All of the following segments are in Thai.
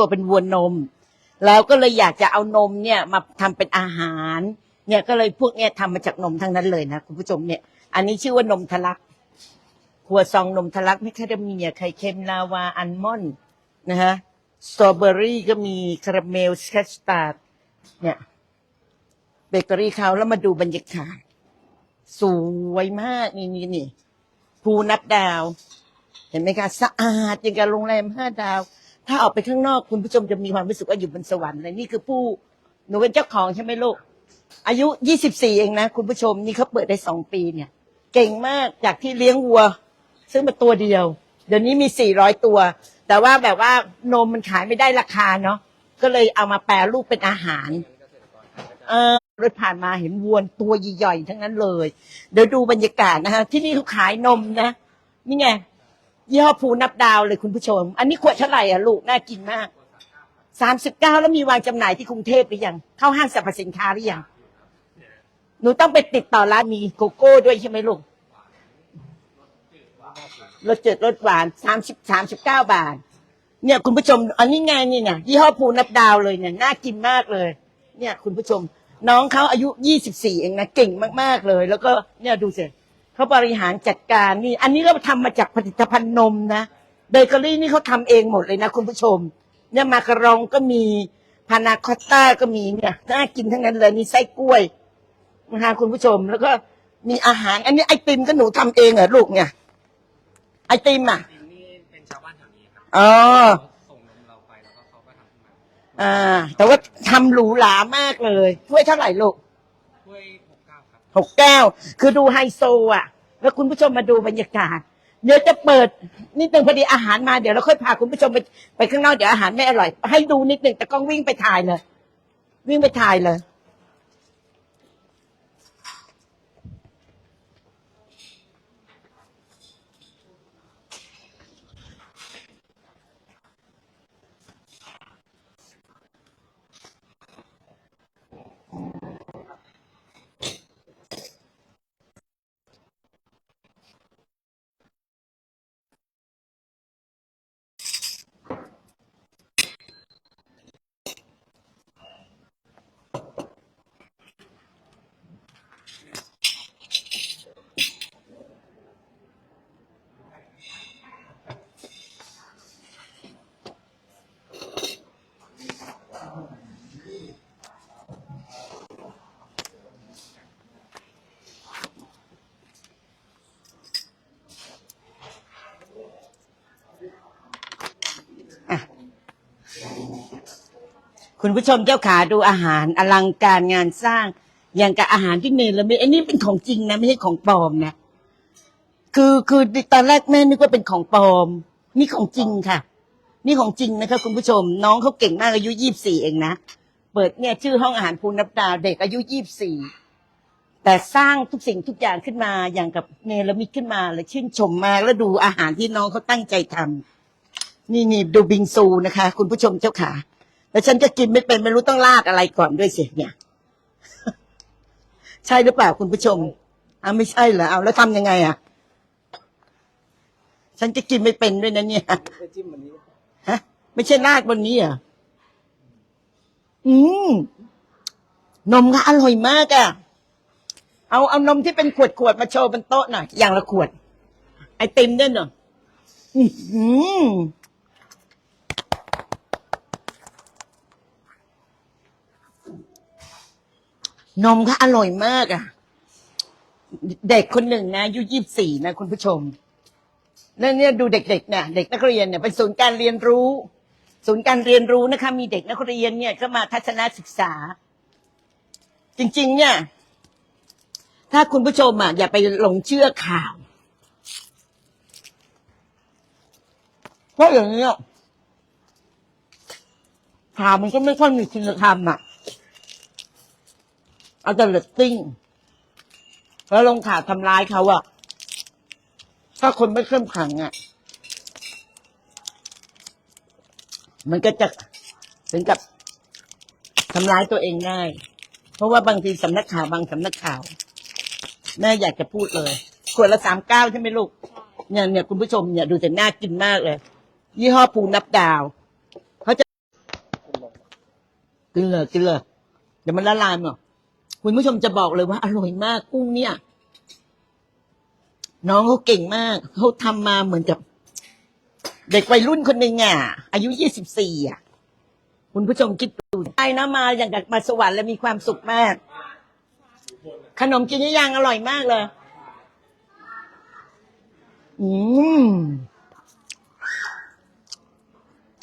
ตัวเป็นวัวนม แล้วก็เลยอยากจะเอานมเนี่ยมาทำเป็นอาหาร เนี่ยก็เลยพวกเนี่ยทำมาจากนมทั้งนั้นเลยนะคุณผู้ชมเนี่ย อันนี้ชื่อว่านมทะลักครัวซองนมทะลักแมคคาเดเมียไข่เค็มลาวาอัลมอนด์นะฮะสตรอเบอรี่ก็มีคาราเมลคัสตาร์ดเนี่ยเบเกอรี่เขาแล้วมาดูบรรยากาศสวยมากนี่นี่นี่ภูนับดาว เห็นไหมคะ สะอาดอย่างกับโรงแรมห้าดาว ถ้าออกไปข้างนอกคุณผู้ชมจะมีความรู้สึกว่าอยู่บนสวรรค์เลยนี่คือผู้หนูเป็นเจ้าของใช่ไหมลูก อายุยี่สิบสี่เองนะคุณผู้ชมนี่เขาเปิดได้สองปีเนี่ย เก่งมากจากที่เลี้ยงวัว ซึ่งมาตัวเดียว เดี๋ยวนี้มีสี่ร้อยตัว แต่ว่าแบบว่านมมันขายไม่ได้ราคาเนาะก็เลยเอามาแปรรูปเป็นอาหารเออรถผ่านมาเห็นวัวตัวใหญ่ๆทั้งนั้นเลย เดี๋ยวดูบรรยากาศนะฮะที่นี่เขาขายนมนะนี่ไง ยี่ห้อภูนับดาวเลยคุณผู้ชม อันนี้ขวดเท่าไหร่อะลูก น่ากินมากสามสิบเก้าแล้วมีวางจำหน่ายที่กรุงเทพหรือยัง เข้าห้างสรรพสินค้าหรือยัง หนูต้องไปติดต่อร้านมีโกโก้ด้วยใช่ไหมลูกรสจืดรสหวานสามสิบสามสิบเก้าบาท เนี่ยคุณผู้ชม อันนี้ไงนี่เนี่ยยี่ห้อภูนับดาวเลยเนี่ยน่ากินมากเลย เนี่ยคุณผู้ชม น้องเขาอายุยี่สิบสี่เองนะเก่งมากๆเลย แล้วก็เนี่ยดูสิ เขาบริหารจัดการนี่ อันนี้ก็ทำมาจากผลิตภัณฑ์นมนะเบเกอรี่นี่เขาทำเองหมดเลยนะคุณผู้ชม เนี่ยมาการองก็มีพานาคอตต้าก็มีเนี่ยน่ากินทั้งนั้นเลยนี่ไส้กล้วยนะคะคุณผู้ชมแล้วก็มีอาหาร อันนี้ไอติมก็หนูทำเองเหรอลูกเนี่ย ไอติมอะจริงนี่เป็นชาวบ้านแถวนี้ครับอ๋อเขาส่งนมเราไปแล้วก็เขาก็ทำขึ้นมาอ่า แต่ว่าทำหรูหรามากเลยถ้วยเท่าไหร่ลูก ถ้วย หกแก้ว คือดูไฮโซอะ แล้วคุณผู้ชมมาดูบรรยากาศ เดี๋ยวจะเปิดนิดนึงพอดีอาหารมาเดี๋ยวเราค่อยพาคุณผู้ชมไปไปข้างนอกเดี๋ยวอาหารไม่อร่อย ให้ดูนิดนึงแต่กล้องวิ่งไปถ่ายเลย วิ่งไปถ่ายเลย คุณผู้ชมเจ้าขาดูอาหารอลังการงานสร้าง อย่างกับอาหารที่เนรมิตอันนี้เป็นของจริงนะไม่ใช่ของปลอมนะคือคือตอนแรกแม่นึกว่าเป็นของปลอม นี่ของจริงค่ะ นี่ของจริงนะคะคุณผู้ชม น้องเขาเก่งมากอายุยี่สี่เองนะเปิดเนี่ยชื่อห้องอาหารภูนับดาวเด็กอายุยี่สี่แต่สร้างทุกสิ่งทุกอย่างขึ้นมาอย่างกับเนรมิตขึ้นมาเลยชื่นชมมากแล้วดูอาหารที่น้องเขาตั้งใจทำนี่นี่ดูบิงซูนะคะ คุณผู้ชมเจ้าขา แล้วฉันจะกินไม่เป็นไม่รู้ต้องราดอะไรก่อนด้วยสิเนี่ย ใช่หรือเปล่าคุณผู้ชมอ่าไม่ใช่เหรอเอาแล้วทำยังไงอะ ฉันจะกินไม่เป็นด้วยนะเนี่ย ไปจิ้มวันนี้ฮะไม่ใช่ราดบนนี้เหรอะ อืม นมก็อร่อยมากอะ เอาเอานมที่เป็นขวดขวดๆมาโชว์บนโต๊ะหน่อยอย่างละขวด ไอติมด้วยเนาะอื้อหือ นมก็อร่อยมากอะ เด็กคนหนึ่งนะอายุยี่สี่นะคุณผู้ชมแล้วเนี่ยดูเด็กๆเนี่ยเด็กนักเรียนเนี่ยเป็นศูนย์การเรียนรู้ ศูนย์การเรียนรู้นะคะ มีเด็กนักเรียนเนี่ยก็มาทัศนศึกษา จริง ๆ เนี่ย ถ้าคุณผู้ชมอะอย่าไปหลงเชื่อข่าวเพราะอย่างนี้ยข่าวมันก็ไม่ค่อยมีคุณธรรมอะ เอาแต่เลตติ้ง แล้วลงข่าวทำร้ายเขาอะถ้าคนไม่เข้มแข็งอะมันก็จะถึงกับทำร้ายตัวเองง่าย เพราะว่าบางทีสำนักข่าวบางสำนักข่าว แม่อยากจะพูดเลยขวดละสามเก้าใช่ไหมลูกเนี่ยเนี่ยคุณผู้ชมเนี่ยดูแต่น่ากินมากเลย ยี่ห้อปูนับดาวเขาจะกินเลยกินเลยเดี๋ยวมันละลายหมด คุณผู้ชมจะบอกเลยว่าอร่อยมากกุ้งเนี่ย น้องเขาเก่งมากเขาทำมาเหมือนกับ เด็กวัยรุ่นคนหนึ่งอะ อายุยี่สิบสี่อะ คุณผู้ชมคิดดูไอ้นะมาอย่างกับมาสวรรค์แล้วมีความสุขมาก ขนมกินย่างอร่อยมากเลย อืม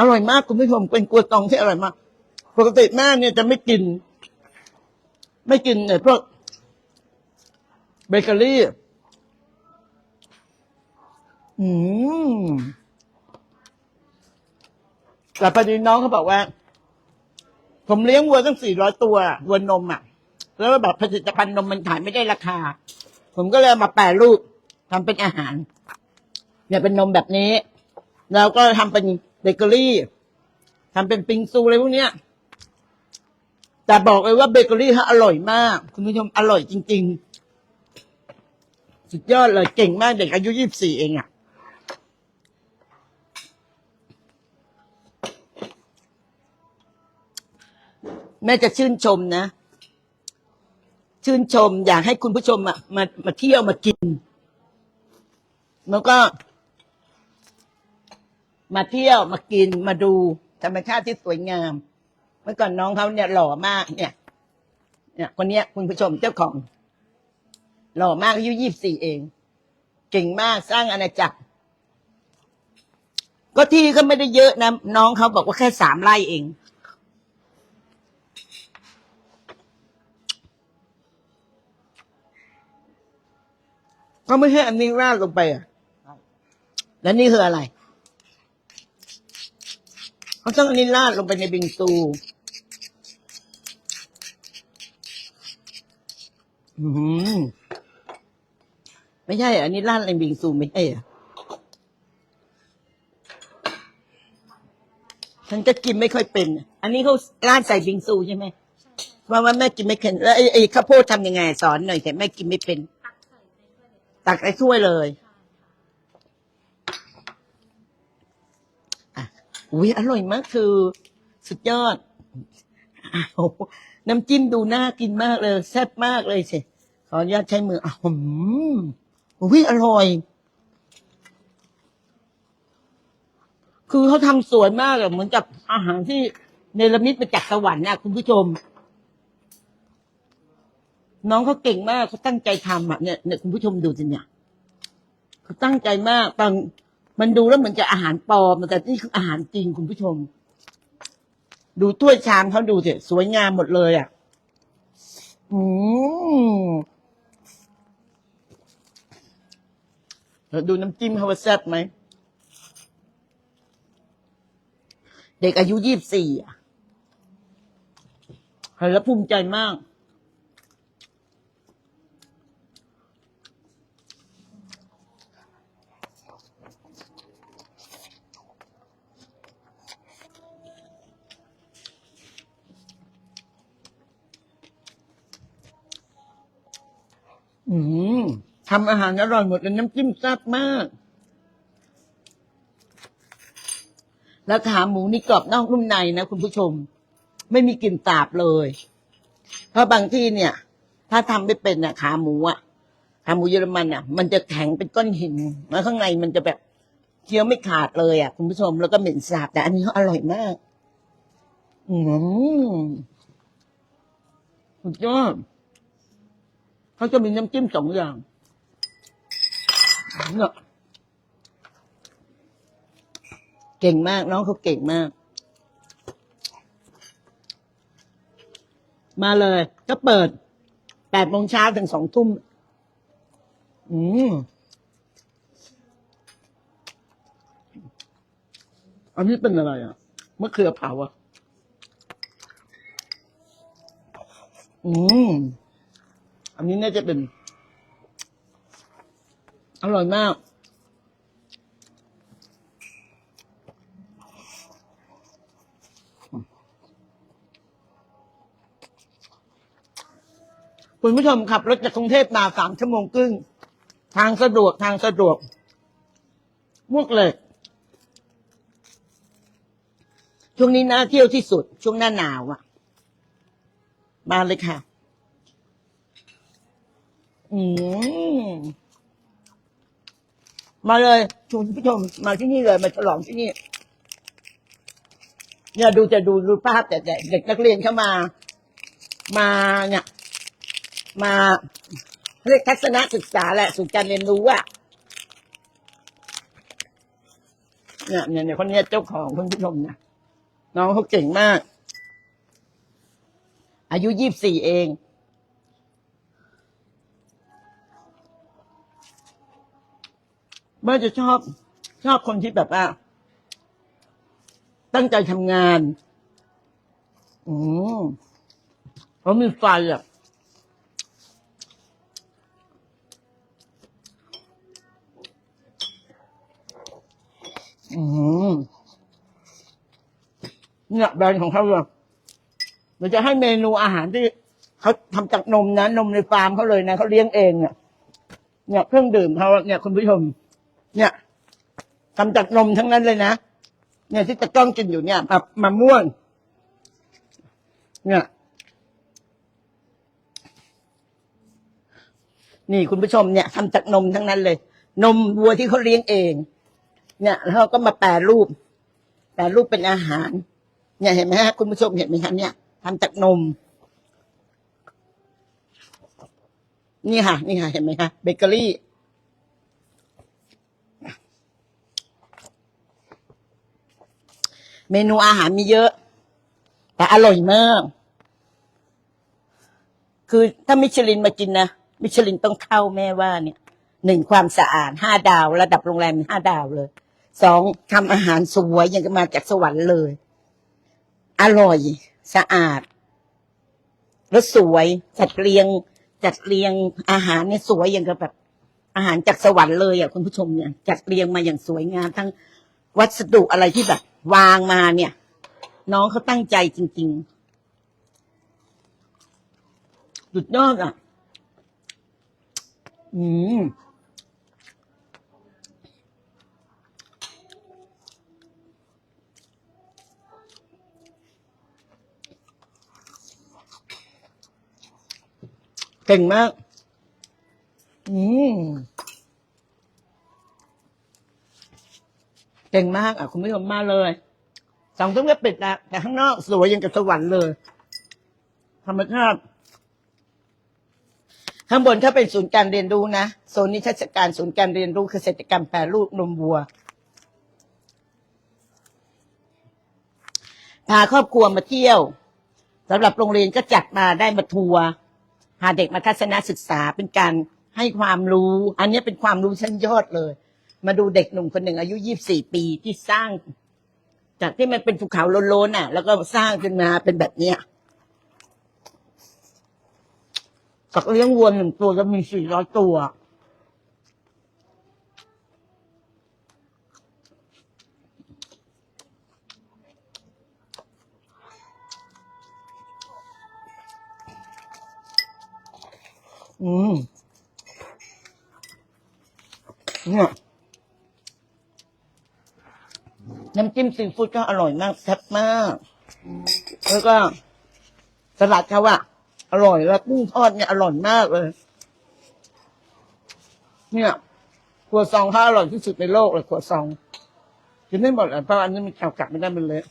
อร่อยมากคุณผู้ชมเป็นกัวตองที่อร่อยมาก ปกติแม่เนี่ยจะไม่กิน ไม่กินเนี่ยพวกเบเกอรี่ อืมแต่พอดีน้องเขาบอกว่า ผมเลี้ยงวัวตั้งสี่ร้อยตัววัวนมอะ แล้วแบบผลิตภัณฑ์นมมันขายไม่ได้ราคา ผมก็เลยเอามาแปรรูปทำเป็นอาหาร เนี่ยเป็นนมแบบนี้ แล้วก็ทำเป็นเบเกอรี่ทำเป็นปิงซูอะไรพวกเนี้ย แต่บอกเลยว่าเบเกอรี่เขาอร่อยมาก คุณผู้ชมอร่อยจริง ๆ สุดยอดเลยเก่งมากเด็กอายุยี่สิบสี่เองอะ่ะแม่จะชื่นชมนะ ชื่นชม อยากให้คุณผู้ชมอะมามาเที่ยวมากิน แล้วก็ มาเที่ยวมากินมาดูธรรมชาติที่สวยงาม เมื่อก่อนน้องเขาเนี่ยหล่อมากเนี่ย เนี่ย คนเนี้ยคุณผู้ชมเจ้าของ หล่อมากอายุยี่สิบสี่เอง เก่งมากสร้างอาณาจักร ก็ที่ก็ไม่ได้เยอะนะ น้องเขาบอกว่าแค่สามไร่เอง ก็ไม่ใช่อันนี้ราดลงไปอะ แล้วนี่คืออะไรเขาต้องอันนี้ราดลงไปในบิงซู อืมไม่ใช่ อันนี้ราดในบิงซูไม่ใช่อะฉันจะกินไม่ค่อยเป็น อันนี้เขาราดใส่บิงซูใช่ไหมเพราะว่าแม่กินไม่เป็น แล้วไอ้ไอ้ข้าวโพดทำยังไง สอนหน่อยแต่แม่กินไม่เป็น ตักใส่ถ้วยเลยอะอุ้ยอร่อยมากคือ สุดยอดอ้าว น้ำจิ้มดูน่ากินมากเลย แซ่บมากเลยสิขออนุญาตใช้มืออ้าวหืมอุ้ยอร่อย คือเขาทำสวยมากอะเหมือนกับอาหารที่เนรมิตมาจากสวรรค์นะคุณผู้ชม น้องเขาเก่งมากเขาตั้งใจทำอะเนี่ยเนี่ยคุณผู้ชมดูสิเนี่ยเขาตั้งใจมากบางมันดูแล้วเหมือนจะอาหารปลอมแต่นี่คืออาหารจริงคุณผู้ชม ดูถ้วยชามเขาดูสิสวยงามหมดเลยอะ อืมดูน้ำจิ้มเขาว่าแซ่บไหม เด็กอายุยี่สิบสี่อะเห็นแล้วภูมิใจมาก อืมทำอาหารอร่อยหมดเลยน้ำจิ้มแซ่บมาก แล้วขาหมูนี่กรอบนอกนุ่มในนะคุณผู้ชม ไม่มีกลิ่นสาบเลย เพราะบางที่เนี่ย ถ้าทำไม่เป็นน่ะ ขาหมูอะขาหมูเยอรมันอะ มันจะแข็งเป็นก้อนหินแล้วข้างในมันจะแบบเคี้ยวไม่ขาดเลยอะคุณผู้ชมแล้วก็เหม็นสาบแต่อันนี้อร่อยมาก อืมสุดยอด เขาจะมีน้ำจิ้มสองอย่างเนี่ยเก่งมาก น้องเขาเก่งมาก มาเลย ก็เปิดแปดโมงเช้าถึงสองทุ่ม อืมอันนี้เป็นอะไรอะมะเขือเผาอะ อืม อันนี้น่าจะเป็น อร่อยมาก คุณผู้ชมขับรถจากกรุงเทพมาสามชั่วโมงครึ่ง ทางสะดวกทางสะดวกมวกเหลยช่วงนี้น่าเที่ยวที่สุด ช่วงหน้าหนาวอะ มาเลยค่ะ อืมมาเลยคุณผู้ชมมาที่นี่เลยมาฉลองที่นี่ เนี่ยดูจะดูรูปภาพแต่แต่เด็กนักเรียนเข้ามา มาเนี่ย มาเรียกทัศนศึกษาแหละสู่การเรียนรู้อะเนี่ยเนี่ยเนี่ยคนนี้เจ้าของคุณผู้ชมนะน้องเขาเก่งมาก อายุยี่สิบสี่เอง เมื่อจะชอบชอบคนที่แบบว่า ตั้งใจทำงาน อืมเขามีไฟอะอืมเนี่ยแบรนด์ของเขาเลยเดี๋ยวจะให้เมนูอาหารที่เขาทำจากนมนะนมในฟาร์มเขาเลยนะเขาเลี้ยงเองเนี่ยเนี่ยเครื่องดื่มเขาเนี่ยคุณผู้ชม เนี่ยทำจากนมทั้งนั้นเลยนะเนี่ยที่ตะกล้องกินอยู่เนี่ยมะมะม่วงเนี่ย นี่คุณผู้ชมเนี่ยทำจากนมทั้งนั้นเลย นมวัวที่เขาเลี้ยงเอง เนี่ยแล้วเขาก็มาแปรรูป แปรรูปเป็นอาหาร เนี่ยเห็นไหมฮะคุณผู้ชมเห็นไหมคะเนี่ยทำจากนม นี่ค่ะ นี่ค่ะ เห็นไหมคะเบเกอรี่ เมนูอาหารมีเยอะ แต่อร่อยมาก คือถ้ามิชลินมากินนะ มิชลินต้องเข้าแม่ว่าเนี่ยหนึ่งความสะอาดห้าดาว ระดับโรงแรมห้าดาวเลยสองทำอาหารสวยอย่างมาจากสวรรค์เลย อร่อย สะอาดแล้วสวยจัดเรียง จัดเรียงอาหารเนี่ยสวยอย่างกับแบบ อาหารจากสวรรค์เลยอะคุณผู้ชมเนี่ย จัดเรียงมาอย่างสวยงามทั้ง วัสดุอะไรที่แบบวางมาเนี่ย น้องเขาตั้งใจจริงๆสุดยอดอะ อืมเก่งมาก อืม เก่งมากอะคุณผู้ชมมาเลยสองทุ่มก็ปิดแล้วแต่ข้างนอกสวยยังกับสวรรค์เลยธรรมชาติข้างบนถ้าเป็นศูนย์การเรียนรู้นะโซนนิทรรศการศูนย์การเรียนรู้เกษตรกรรมแปรรูปนมวัวพาครอบครัวมาเที่ยวสำหรับโรงเรียนก็จัดมาได้มาทัวร์พาเด็กมาทัศนศึกษาเป็นการให้ความรู้ อันนี้เป็นความรู้ชั้นยอดเลย มาดูเด็กหนุ่มคนหนึ่งอายุยี่บสี่ปีที่สร้าง จากที่มันเป็นภูเขาโลนๆน่ะ แล้วก็สร้างขึ้นมาเป็นแบบเนี้ยจากเลี้ยงวัวหนึ่งตัวจะมีสี่ร้อยตัว อืมเนี่ย น้ำจิ้มซีฟู้ดก็อร่อยมากแซ่บมาก แล้วก็สลัดเขาอะอร่อยแล้วกุ้งทอดเนี่ยอร่อยมากเลย เนี่ยครัวซองเขาอร่อยที่สุดในโลกเลยครัวซองกินไม่หมดอะเพราะอันนี้มันแาวกลับไม่ได้มันเละ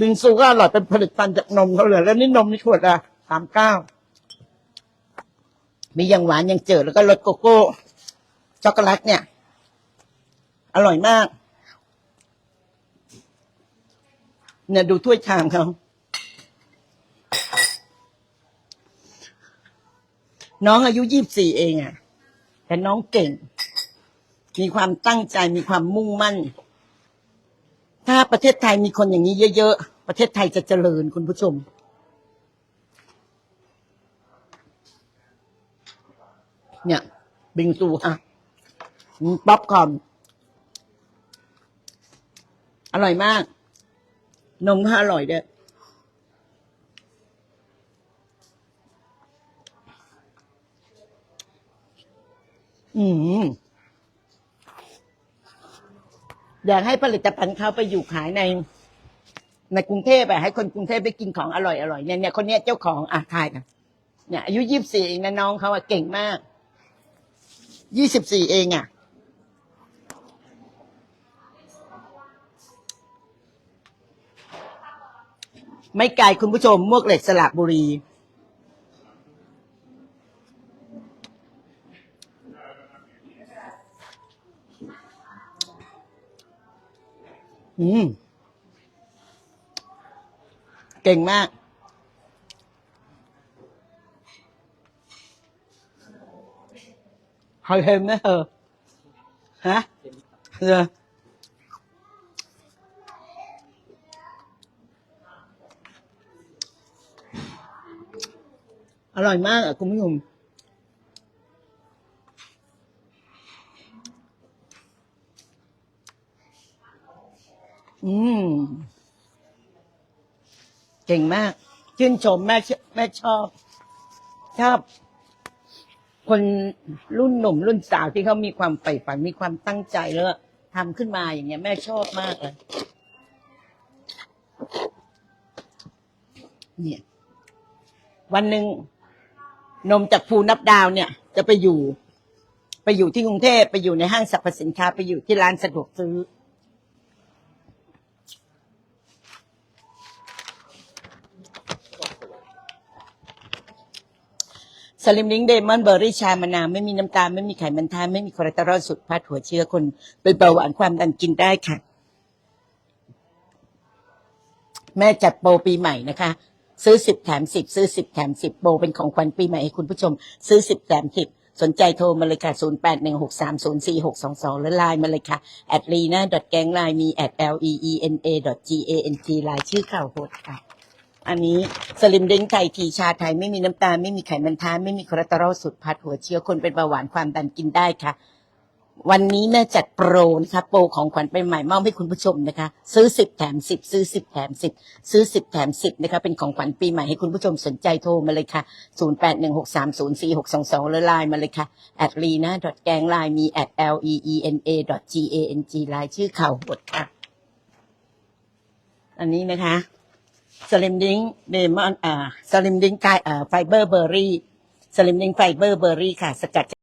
บิงซูก็อร่อยเป็นผลิตภัณฑ์จากนมเขาเลย แล้วนี่นมนี่ขวดละสามเก้ามีอย่างหวานอย่างเจิดแล้วก็รสโกโก้ช็อกโกแลตเนี่ย อร่อยมาก เนี่ยดูถ้วยชามเขาน้องอายุยี่บสี่เองอะ่ะ แต่น้องเก่ง มีความตั้งใจมีความมุ่งมั่น ถ้าประเทศไทยมีคนอย่างนี้เยอะๆ ประเทศไทยจะเจริญคุณผู้ชม เนี่ย บิงซูฮะอืมป๊อปคอร์นอร่อยมาก นมก็อร่อยด้วยอืมอยากให้ผลิตภัณฑ์เขาไปอยู่ขายใน ในกรุงเทพอะให้คนกรุงเทพไปกินของอร่อยอร่อยเนี่ยเนี่ยคนเนี้ยเจ้าของอะทายนะเนี่ยอายุยี่สิบสี่เองนะน้องเขาอะเก่งมากยี่สิบสี่เองอะ ไม่ไกลคุณผู้ชมมวกเหล็กสระบุรี อืม เก่งมาก เคยเห็นไหมเธอฮะเออ อร่อยมากอะคุณผู้ชมอืมเก่งมาก ชื่นชมแม่แม่ชอบ ชอบ คนรุ่นหนุ่มรุ่นสาวที่เขามีความใฝ่ฝันมีความตั้งใจแล้วทำขึ้นมาอย่างเงี้ย แม่ชอบมากเลยเนี่ย วันหนึ่ง นมจากภูนับดาวเนี่ย จะไปอยู่ ไปอยู่ที่กรุงเทพไปอยู่ในห้างสรรพสินค้าไปอยู่ที่ร้านสะดวกซื้อ สลิมลิงเดมอนเบอร์รี่ชามะนาวไม่มีน้ำตาล ไม่มีไขมันทานไม่มีคอเลสเตอรอลสุดพัดหัวเชื้อคน เป็นเบาหวานความดันกินได้ค่ะ แม่จัดโปรปีใหม่นะคะ ซื้อสิบแถมสิบซื้อสิบแถมสิบโปรเป็นของขวัญปีใหม่ให้คุณผู้ชม ซื้อสิบแถมสิบสนใจโทรมาเลยค่ะศูนย์แปดหนึ่งหกสามศูนย์สี่หกสองสองหรือไลน์มาเลยค่ะแอดลีน่าดอทแกงไลน์มีแอด l e e n a dot g a n t ไลน์ชื่อข่าวโหดค่ะ อันนี้สลิมเด้งไทยทีชาไทยไม่มีน้ำตาล ไม่มีไขมันทานไม่มีคอเลสเตอรอลสุดพัดหัวเชื้อคนเป็นเบาหวานความดันกินได้ค่ะ วันนี้แม่จัดโปรนะคะโปรของขวัญไปใหม่มอบให้คุณผู้ชมนะคะ ซื้อสิบแถมสิบซื้อสิบแถมสิบซื้อสิบแถมสิบนะคะเป็นของขวัญปีใหม่ให้คุณผู้ชมสนใจโทรมาเลยค่ะศูนย์แปดหนึ่งหกสามศูนย์สี่หกสองสองหรือไลน์มาเลยค่ะแอดลีนะดอทแกงไลน์มีแอด l e e n a dot g a n g ไลน์ชื่อข่าวบดค่ะ อันนี้นะคะสลิมดิงเดมอนอ่าสลิมดิงกายอ่าไฟเบอร์เบอร์รี่สลิมดิงไฟเบอร์เบอร์รี่ค่ะ สกัด